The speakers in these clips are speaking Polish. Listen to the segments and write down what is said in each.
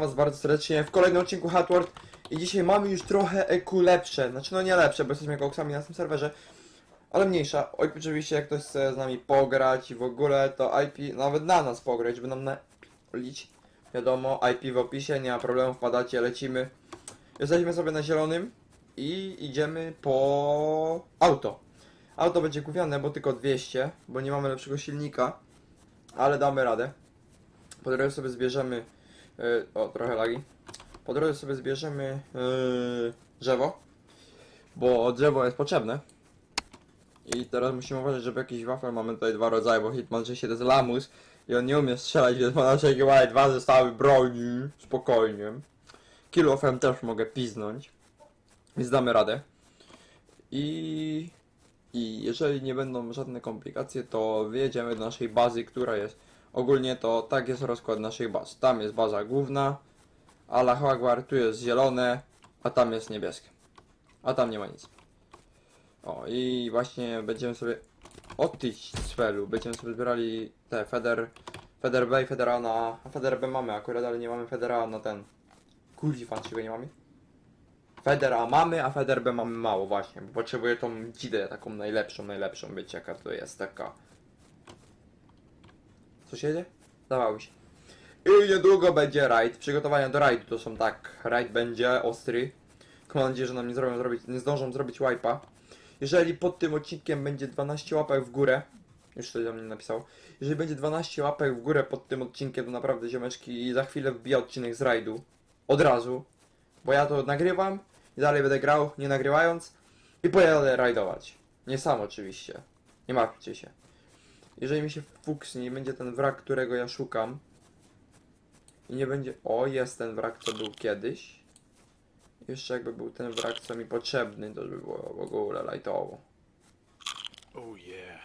Was bardzo serdecznie w kolejnym odcinku Hardward i dzisiaj mamy już trochę EQ lepsze, znaczy no nie lepsze, bo jesteśmy koksami na tym serwerze, ale mniejsza. Oj, oczywiście jak ktoś chce z nami pograć i w ogóle to IP, nawet na nas pograć, żeby nam lić. Wiadomo, IP w opisie, nie ma problemu, wpadacie, lecimy. Jesteśmy sobie na zielonym i idziemy po auto. Auto będzie kupione, bo tylko 200, bo nie mamy lepszego silnika, ale damy radę. Po drodze sobie zbierzemy. Yy, o, trochę lagi. Po drodze sobie zbierzemy yy, drzewo, bo drzewo jest potrzebne. I teraz musimy uważać, żeby jakiś wafel mamy tutaj dwa rodzaje, bo Hitman 6 to jest lamus i on nie umie strzelać, więc ma naszej GY dwa zestawy broni. Spokojnie. Kilofem też mogę piznąć. Więc damy radę. I i jeżeli nie będą żadne komplikacje, to wyjedziemy do naszej bazy, która jest. Ogólnie to tak jest rozkład naszych baz. Tam jest baza główna, Allah Akbar, tu jest zielone, a tam jest niebieskie. A tam nie ma nic. O i właśnie będziemy sobie od tych celu, będziemy sobie zbierali te Feder, Feder B i Federa na... A Feder B mamy akurat, ale nie mamy Federa na ten... Kurwa, czego nie mamy? Feder A mamy, a Feder B mamy mało właśnie, bo potrzebuję tą dzidę taką najlepszą, najlepszą, wiecie jaka to jest, taka... Co się dzieje? Zdawało się. I niedługo będzie raid. Przygotowania do raidu to są tak. Raid będzie ostry. Mam nadzieję, że nam nie, zrobią zrobić, nie zdążą zrobić wipe'a. Jeżeli pod tym odcinkiem będzie 12 łapek w górę, już ktoś do mnie napisał, jeżeli będzie 12 łapek w górę pod tym odcinkiem, to naprawdę ziomeczki za chwilę wbija odcinek z raidu. Od razu. Bo ja to nagrywam i dalej będę grał, nie nagrywając i pojadę rajdować. Nie sam oczywiście. Nie martwcie się. Jeżeli mi się fuksnie i będzie ten wrak, którego ja szukam i nie będzie... O, jest ten wrak, co był kiedyś. Jeszcze jakby był ten wrak, co mi potrzebny, to by było w ogóle lajtowo. Oh yeah.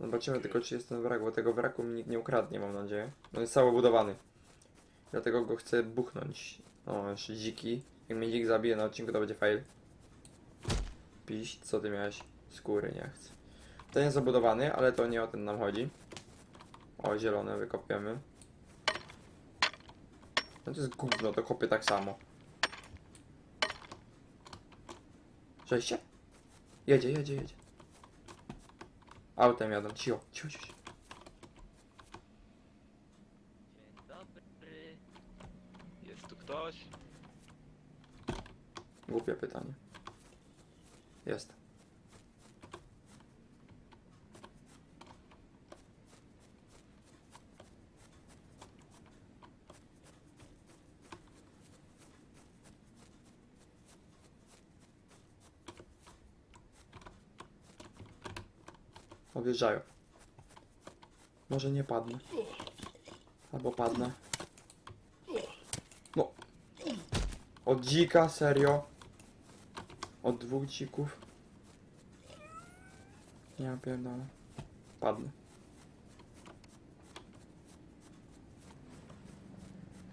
Zobaczymy tylko, czy jest ten wrak, bo tego wraku mi nikt nie ukradnie, mam nadzieję. On jest cały budowany. Dlatego go chcę buchnąć. O, jeszcze dziki. Jak mnie dzik zabije na odcinku, to będzie fail. Piś, co ty miałeś? Skóry nie chcę. Ten jest zabudowany, ale to nie o ten nam chodzi. O, zielone wykopiemy. No to jest gówno, to kopię tak samo. Przejście? Jedzie, jedzie, jedzie. Autem jadą, cicho, cicho, cicho. Dzień dobry. Jest tu ktoś? Głupie pytanie. Jest. Objeżdżają. Może nie padnę. Albo padnę. No. Od dzika, serio. Od dwóch dzików. Ja pierdolę. Padnę.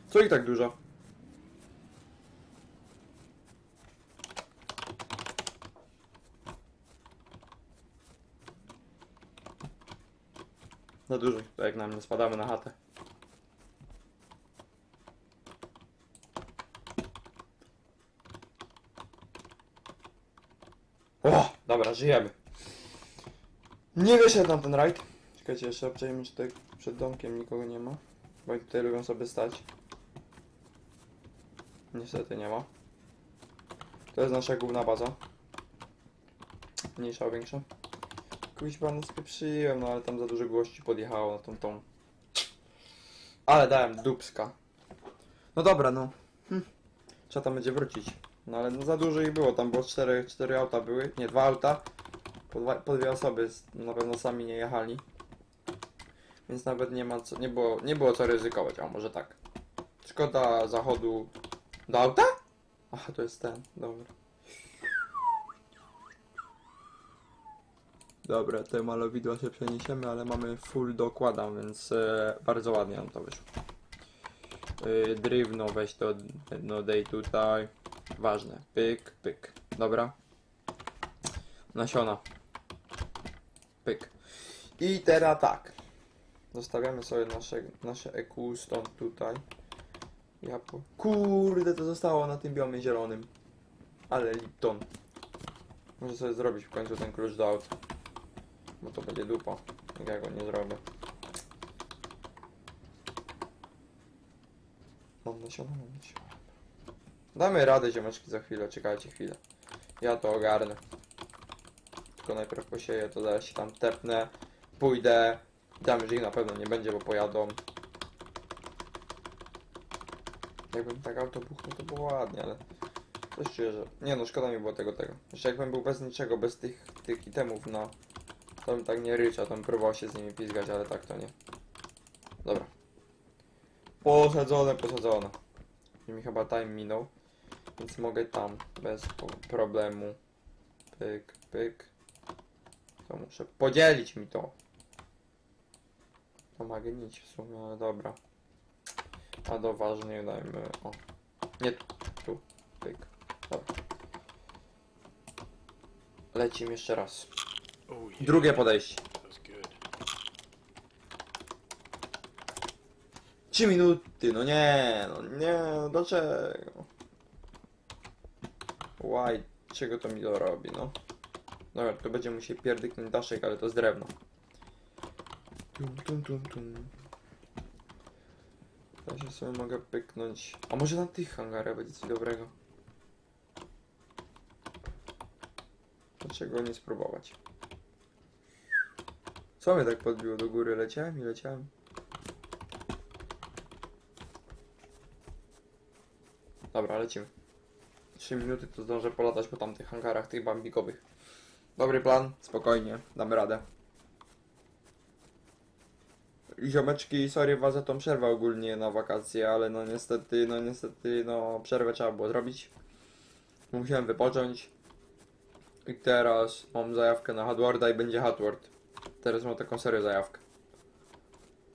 Co ich tak dużo? Za dużo, to jak na mnie spadamy na chatę. O, dobra, żyjemy. Nie wyszedł ten rajd. Czekajcie, jeszcze obczajmy, czy tutaj przed domkiem nikogo nie ma. Bo oni tutaj lubią sobie stać. Niestety nie ma. To jest nasza główna baza. Mniejsza, większa. Kuźba, no spieprzyłem, no ale tam za dużo gości podjechało na tą tą. Ale dałem dupska. No dobra, no. Hm. Trzeba tam będzie wrócić. No ale no za dużo ich było, tam było cztery, cztery auta były, nie, dwa auta. Po, dwa, po dwie osoby na pewno sami nie jechali. Więc nawet nie ma co, nie było, nie było co ryzykować, a może tak. Szkoda zachodu do auta? Aha, to jest ten, dobra. Dobra, te malowidła się przeniesiemy, ale mamy full dokładam, więc e, bardzo ładnie nam to wyszło. E, drewno weź to, no dej tutaj. Ważne. Pyk, pyk. Dobra. Nasiona. Pyk. I teraz tak. Zostawiamy sobie nasze, nasze EQ stąd tutaj. Ja po... Kurde, to zostało na tym biomie zielonym. Ale Lipton. Muszę sobie zrobić w końcu ten klucz do auta. Bo to będzie dupa, jak ja go nie zrobię. Mam nasiona, mam nasiona. Damy radę, ziomeczki, za chwilę, czekajcie chwilę. Ja to ogarnę. Tylko najpierw posieję, to zaraz się tam tepnę, pójdę. Tam już ich na pewno nie będzie, bo pojadą. Jakbym tak auto buchnął, to było ładnie, ale... Coś czuję, że... Nie no, szkoda mi było tego, tego. Jeszcze jakbym był bez niczego, bez tych, tych itemów, no... Bym tak nie ryczał, to bym próbował się z nimi pizgać, ale tak to nie. Dobra. Posadzone, posadzone. I mi chyba time minął. Więc mogę tam, bez problemu. Pyk, pyk. To muszę podzielić mi to. To magnić w sumie, ale dobra. A do ważnej dajmy, o. Nie tu, pyk. Dobra. Lecimy jeszcze raz. Drugie podejście. That was good. 3 minuty, no nie, no nie, no dlaczego? Why? Czego to mi to robi, no? Dobra, to będzie musiał pierdyknąć daszek, ale to z drewna. Tum, tum, tum, tum. Ja się sobie mogę pyknąć. A może na tych hangarach będzie coś dobrego? Dlaczego nie spróbować? Co mnie tak podbiło do góry? Leciałem i leciałem. Dobra, lecimy. 3 minuty to zdążę polatać po tamtych hangarach, tych bambikowych. Dobry plan, spokojnie, damy radę. Ziomeczki, sorry was za tą przerwę ogólnie na wakacje, ale no niestety, no niestety, no przerwę trzeba było zrobić. Musiałem wypocząć. I teraz mam zajawkę na Hardwarda i będzie Hardward. Teraz mam taką serię zajawkę.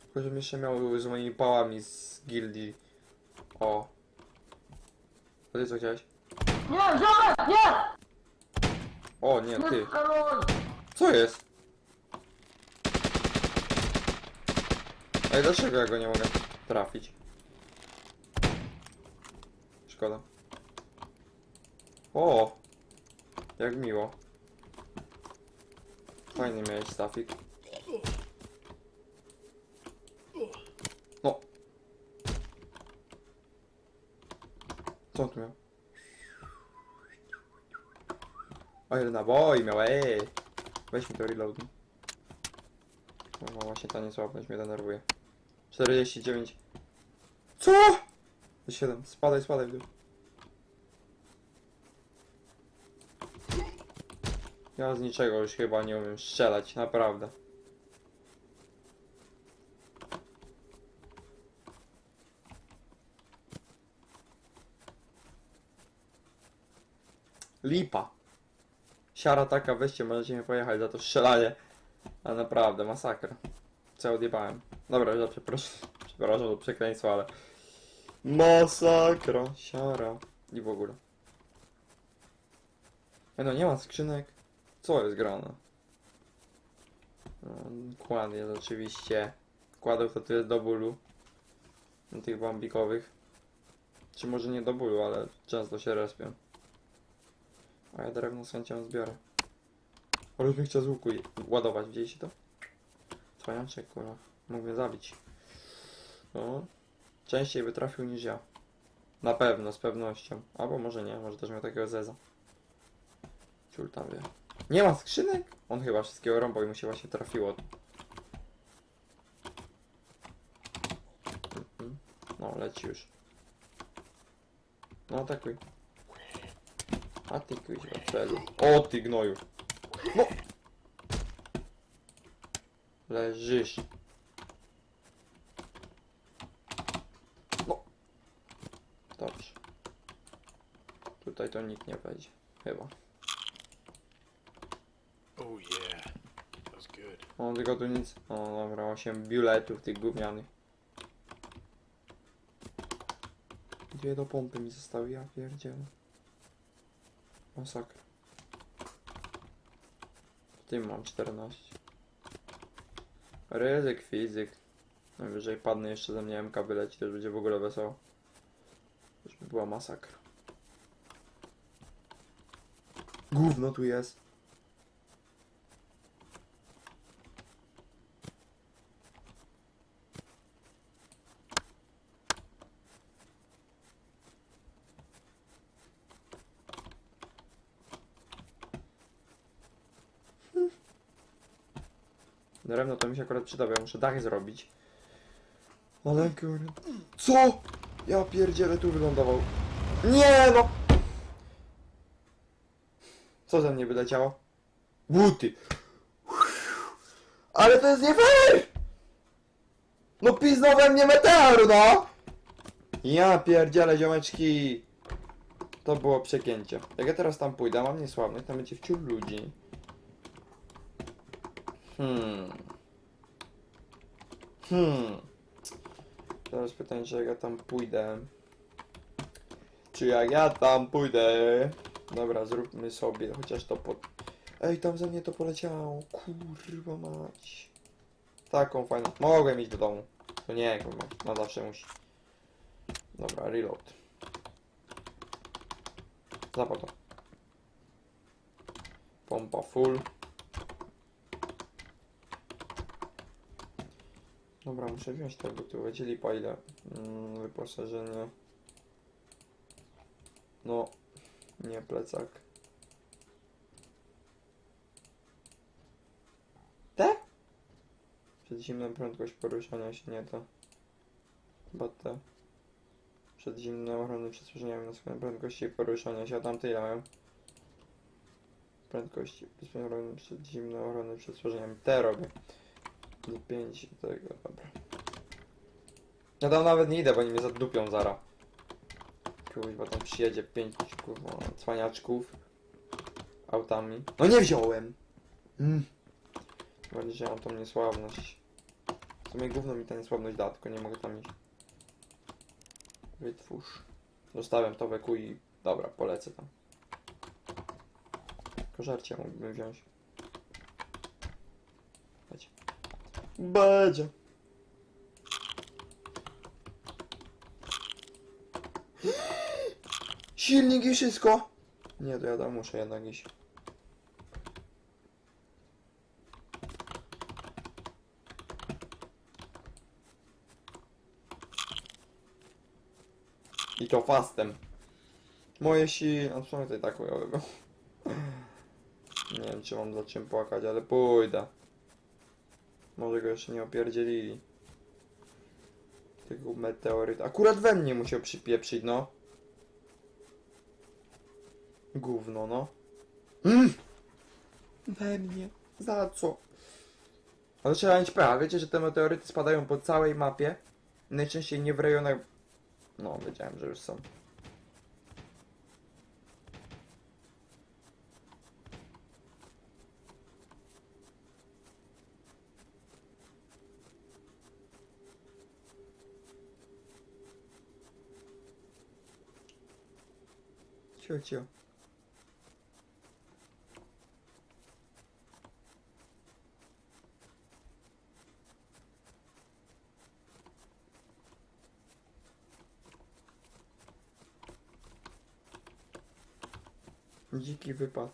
Tylko żebym jeszcze miał z moimi pałami z gildii. O, a ty co chciałeś? Nie, ziomek, nie! O, nie, ty. Co jest? Ej, dlaczego ja go nie mogę trafić? Szkoda. O! Jak miło. Fajny miałeś stafik. No. Co on tu miał? O, ile naboi miał, ej! To reload. No właśnie ta niesłabność mnie denerwuje. 49. Co? 7. Spadaj, spadaj w dół. Ja z niczego już chyba nie umiem strzelać, naprawdę. Lipa. Siara taka, weźcie, możecie mnie pojechać za to strzelanie. A naprawdę, masakra. Co odjebałem. Dobra, ja przepraszam, przepraszam za przekleństwo, ale... Masakra, siara. I w ogóle. Ej, no nie ma skrzynek. Co jest grane? No, Kład jest oczywiście. Kładów to jest do bólu. Tych bambikowych. Czy może nie do bólu, ale często się respią. A ja drewno z chęcią zbiorę. Ale mnie chciał z łuku ładować, widzieliście to? Cwaniaczek, kurwa. Mnie zabić. No. Częściej by trafił niż ja. Na pewno, z pewnością. Albo może nie, może też miał takiego zeza. Ciul tam wie. Nie ma skrzynek? On chyba wszystkiego rąbał i mu się właśnie trafiło. Mhm. No, leci już. No, atakuj. A ty kuźwa celu. O ty gnoju. No. Leżysz. No. Dobrze. Tutaj to nikt nie wejdzie. Chyba. Oh yeah. That was good. O, tylko tu nic. O, dobra, 8 biuletów tych gównianych. Dwie do pompy mi zostały, ja pierdzielę. Masakra. W tym mam 14. Ryzyk, fizyk. Najwyżej padnę jeszcze ze mnie MK wyleci, też będzie w ogóle wesoło. Żeby była masakra. Gówno tu jest. Drewno to mi się akurat przyda, bo ja muszę dach zrobić. Ale. Co? Ja pierdzielę tu wylądował. Nie no! Co ze mnie wyleciało? Buty! Ale to jest nie fair! No piznął we mnie meteor, no! Ja pierdzielę, ziomeczki! To było przegięcie. Jak ja teraz tam pójdę, mam niesławnych, tam będzie wciul ludzi. Hmm. Hmm. Teraz pytanie, czy jak ja tam pójdę. Czy jak ja tam pójdę. Dobra, zróbmy sobie, chociaż to po... Ej, tam ze mnie to poleciało. Kurwa mać. Taką fajną. Mogłem iść do domu. To nie, kurwa, na zawsze musi. Dobra, reload. Zapal to. Pompa full. Dobra, muszę wziąć te buty. Wiedzieli po ile mm, wyposażenie. No, nie plecak. Te? Przed zimną prędkość poruszania się nie to. Chyba te. Przed zimną ochroną przestrzeniami na prędkości poruszania się. A tamte ile mają? Prędkości przed zimną ochroną przestrzeniami. Te robię. Do 5 tego, dobra. Ja tam nawet nie idę, bo oni mnie zadupią zara. Kurwa, tam przyjedzie 5 kurwa cwaniaczków autami. No nie wziąłem! Mm. Że ja mam tą niesławność. W sumie gówno mi ta niesławność da, tylko nie mogę tam iść. Wytwórz. Zostawiam to weku i... Dobra, polecę tam. Tylko mógłbym wziąć. Będzie. Będzie. Silnik i wszystko. Nie, to ja tam muszę jednak iść. I to fastem. Moje si... A i tak był. Nie wiem, czy mam za czym płakać, ale pójdę. Może go jeszcze nie opierdzielili. Tego meteoryt. Akurat we mnie musiał przypieprzyć, no. Gówno, no. Mm! We mnie. Za co? Ale trzeba mieć pecha. Wiecie, że te meteoryty spadają po całej mapie? Najczęściej nie w rejonach... No, wiedziałem, że już są. Cio, cio. Dziki wypad.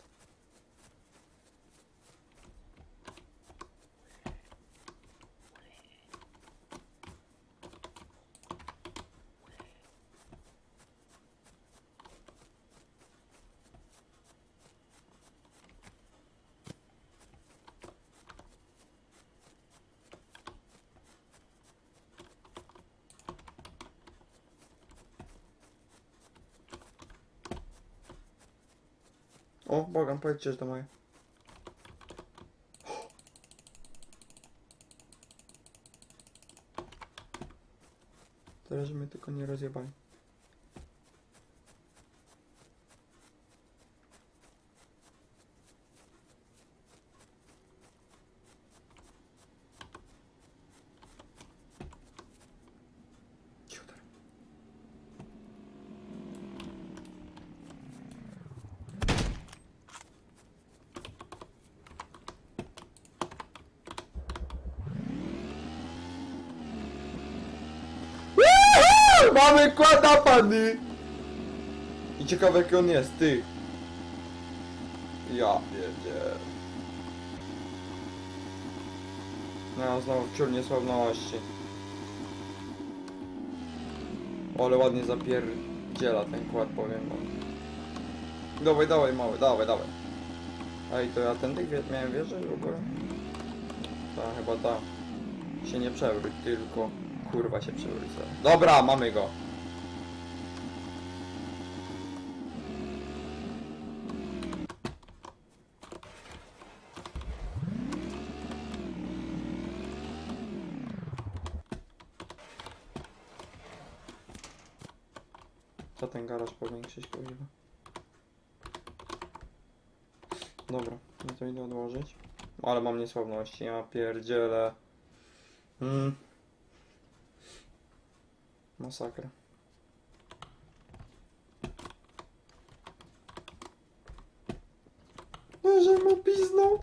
O, błagam, powiedzcie, że to moje. Teraz mnie tylko nie rozjebali. Mamy kłada pany! ciekawy jaki on jest, ty. Ja wiedziałem. No, znowu wciąż niesławności. Ale ładnie zapierdziela ten kład, powiem wam. Dawaj, dawaj, mały, dawaj, dawaj. Ej, to ja tędy wie miałem wierzyć w ogóle? Ta, chyba ta. Się nie przewróć, tylko kurwa się przewrócę. Dobra, mamy go. Co ten garaż powiększyć, kurwa? Dobra, no to idę odłożyć. Ale mam niesławności, ja pierdzielę. Hmm. Masakra. Może mu piznął.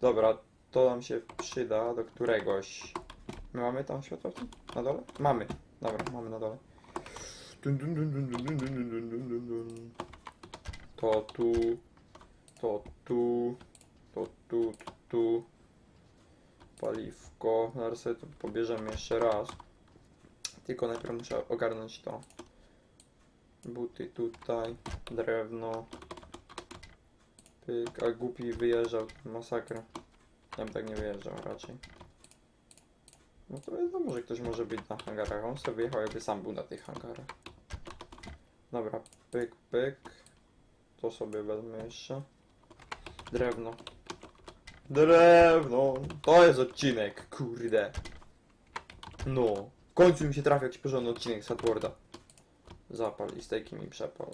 Dobra, to nam się przyda do któregoś. My mamy tam światło na dole? Mamy. Dobra, mamy na dole. To tu. To tu. To tu, tu. tu. Paliwko. Zaraz sobie to pobierzemy jeszcze raz. Tylko najpierw muszę ogarnąć to. Buty tutaj, drewno. Pyk, a głupi wyjeżdżał, masakra. Ja bym tak nie wyjeżdżał raczej. No to wiadomo, że ktoś może być na hangarach. On sobie wyjechał, jakby sam był na tych hangarach. Dobra, pyk, pyk. To sobie wezmę jeszcze. Drewno. Drewno. To jest odcinek, kurde. No. Końcu mi się trafi jakiś porządny odcinek z Hardwarda. Zapal i stejki mi przepal.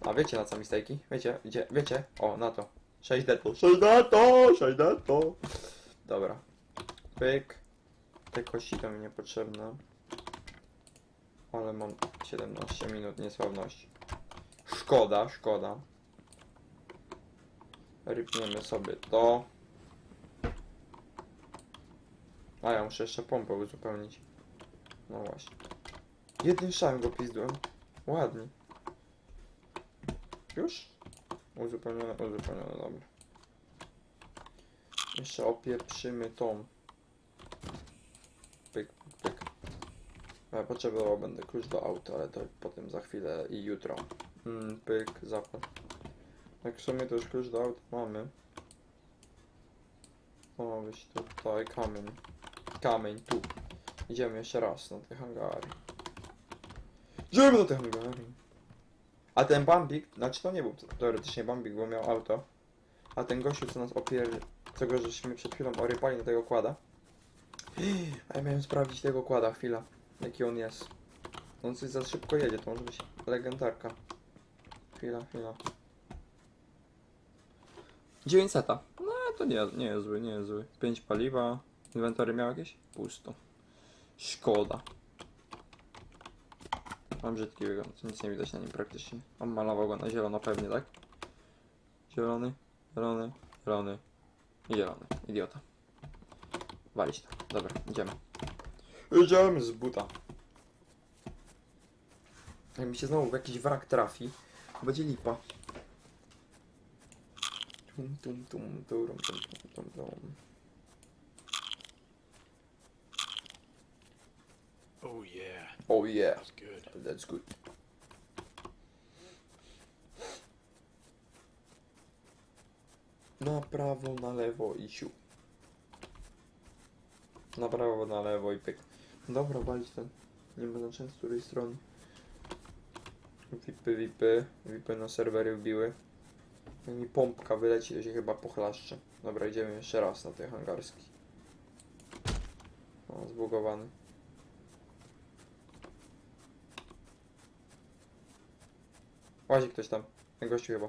A wiecie na co mi stejki? Wiecie? Wiecie? Wiecie? O, na to. 6 deto. 6 deto! 6 deto! Dobra. Pyk. Te kości to mi niepotrzebne. Ale mam 17 minut niesławności. Szkoda, szkoda. Rypniemy sobie to. A ja muszę jeszcze pompę uzupełnić. No właśnie. Jednym szałem go pizdłem. Ładnie. Już? Uzupełnione, uzupełnione, dobra. Jeszcze opieprzymy tą. Pyk, pyk. Ja potrzebował będę klucz do auta, ale to potem za chwilę i jutro. Mm, pyk, zapad. Jak w sumie to już klucz do auta mamy. Ma być tutaj kamień. Kamień tu. Idziemy jeszcze raz na te hangary. Idziemy na te hangary. A ten Bambik, znaczy to nie był teoretycznie Bambik, bo miał auto. A ten gościu, co nas opier... co go żeśmy przed chwilą orypali na tego kłada. A ja miałem sprawdzić tego kłada, chwila. Jaki on jest. On coś za szybko jedzie, to może być legendarka. Chwila, chwila. 9 seta. No to nie, nie jest zły, nie jest zły. 5 paliwa. Inwentory miał jakieś? Pusto. Szkoda. Mam brzydki wygląd, nic nie widać na nim praktycznie. On malował go na zielono pewnie, tak? Zielony, zielony, zielony i zielony. Idiota. Walić to. Dobra, idziemy. Idziemy z buta. Jak mi się znowu jakiś wrak trafi, będzie lipa. Tum, tum, tum, tum, tum, tum, tum, tum. Oh yeah, Oh yeah, that's good. that's good. Na prawo, na lewo i siu. Na prawo, na lewo i pyk. Dobra, walić ten. Nie ma znaczenia z której strony. Vipy, vipy. Vipy na serwery wbiły. Mi pompka wyleci, to się chyba pochlaszczę. Dobra, idziemy jeszcze raz na ten hangarski. O, zbugowany. Łazi ktoś tam. Ten gościu chyba.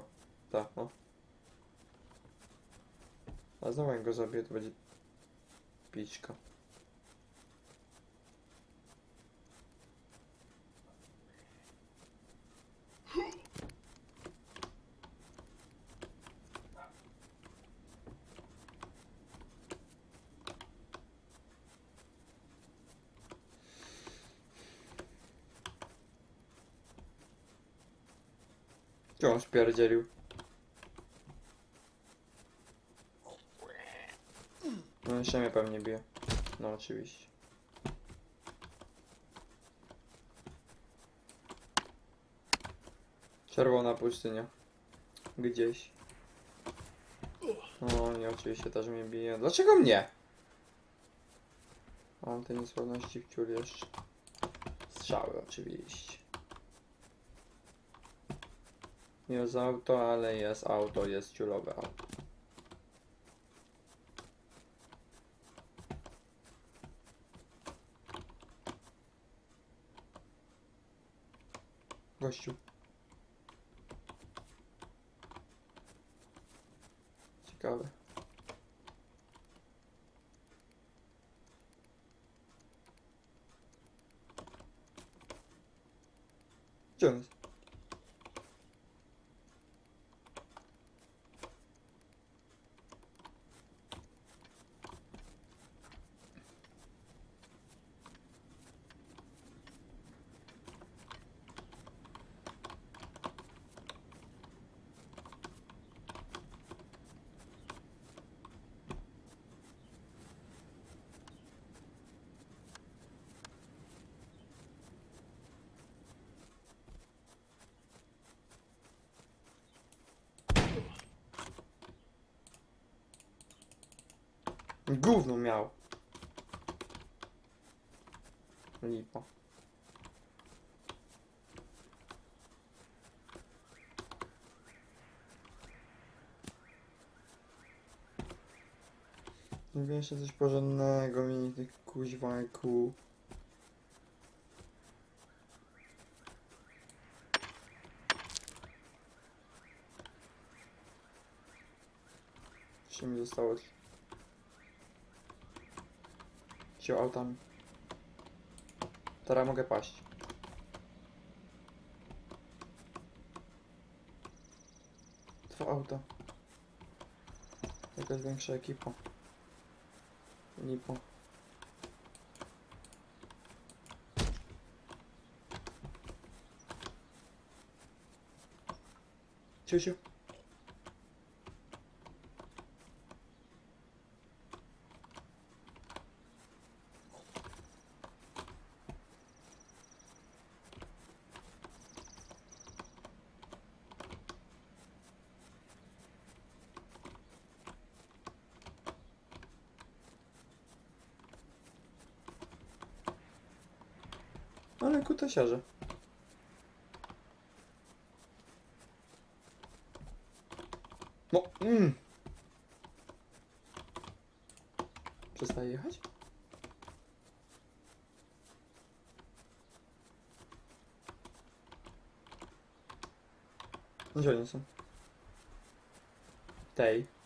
Tak, no. A znowu jak go zabiję, to będzie pićka. On spierdzielił? No jeszcze mnie pewnie bije. No oczywiście. Czerwona pustynia. Gdzieś. O, nie, oczywiście też mnie bije. Dlaczego mnie? Mam te niesławności w ciul jeszcze. Strzały oczywiście. Jest auto, ale jest auto, jest ciulowe auto. Gościu. Ciekawe. Gdzie on jest? Gówno miał. Lipa. Nie wiem jeszcze coś porządnego mi tych kuźwa kół. Jeszcze mi zostało Cio autami. Teraz mogę paść. Dwa auta. Jakaś większa ekipa. Lipo. Ciu, Ale kutasiarze. No, mm. Przestaje jechać? Gdzie oni są? Tej.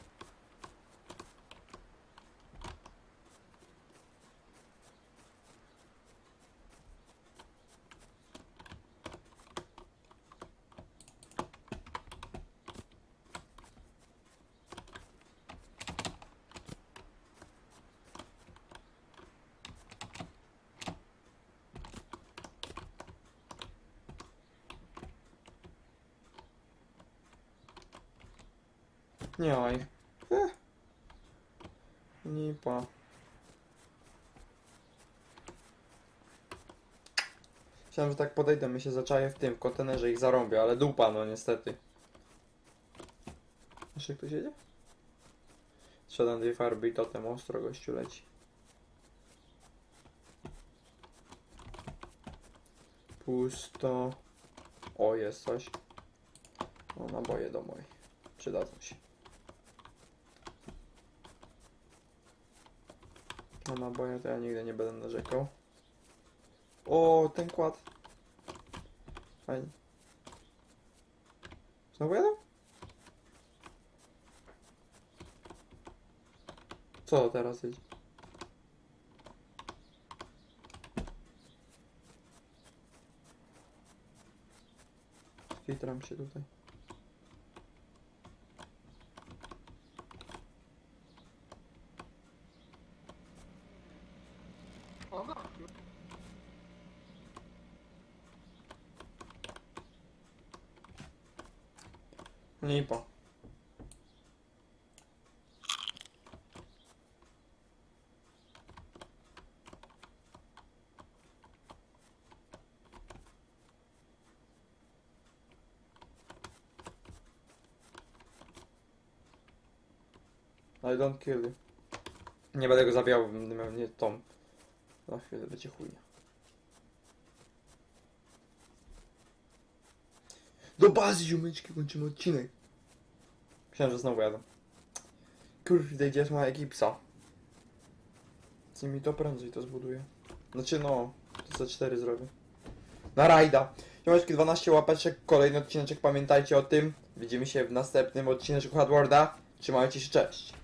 Oj. Eh. Lipa. Myślałem, że tak podejdę, my się zaczaję w tym, kontenerze ich zarąbię, ale dupa, no niestety. Jeszcze ktoś jedzie? Sprzedam dwie farby i totem ostro gościu leci. Pusto. O, jest coś. O, naboje do mojej. Przydadzą się. Na naboje to ja nigdy nie będę narzekał. O, ten kład. Fajnie. Znowu jadę? Co teraz jest? Skitram się tutaj. Lipa. I don't kill you. Nie będę go zabijał, będę miał nie tą. Na chwilę będzie chuj. Do bazy ziomeczki kończymy odcinek. Myślałem, że znowu jadę. Kurde, gdzie jest moja ekipsa? Z nimi to prędzej to zbuduję. Znaczy no, to za 4 zrobię. Na rajda. Ziomeczki 12 łapeczek, kolejny odcineczek, pamiętajcie o tym. Widzimy się w następnym odcineczku Hardwarda. Trzymajcie się, cześć.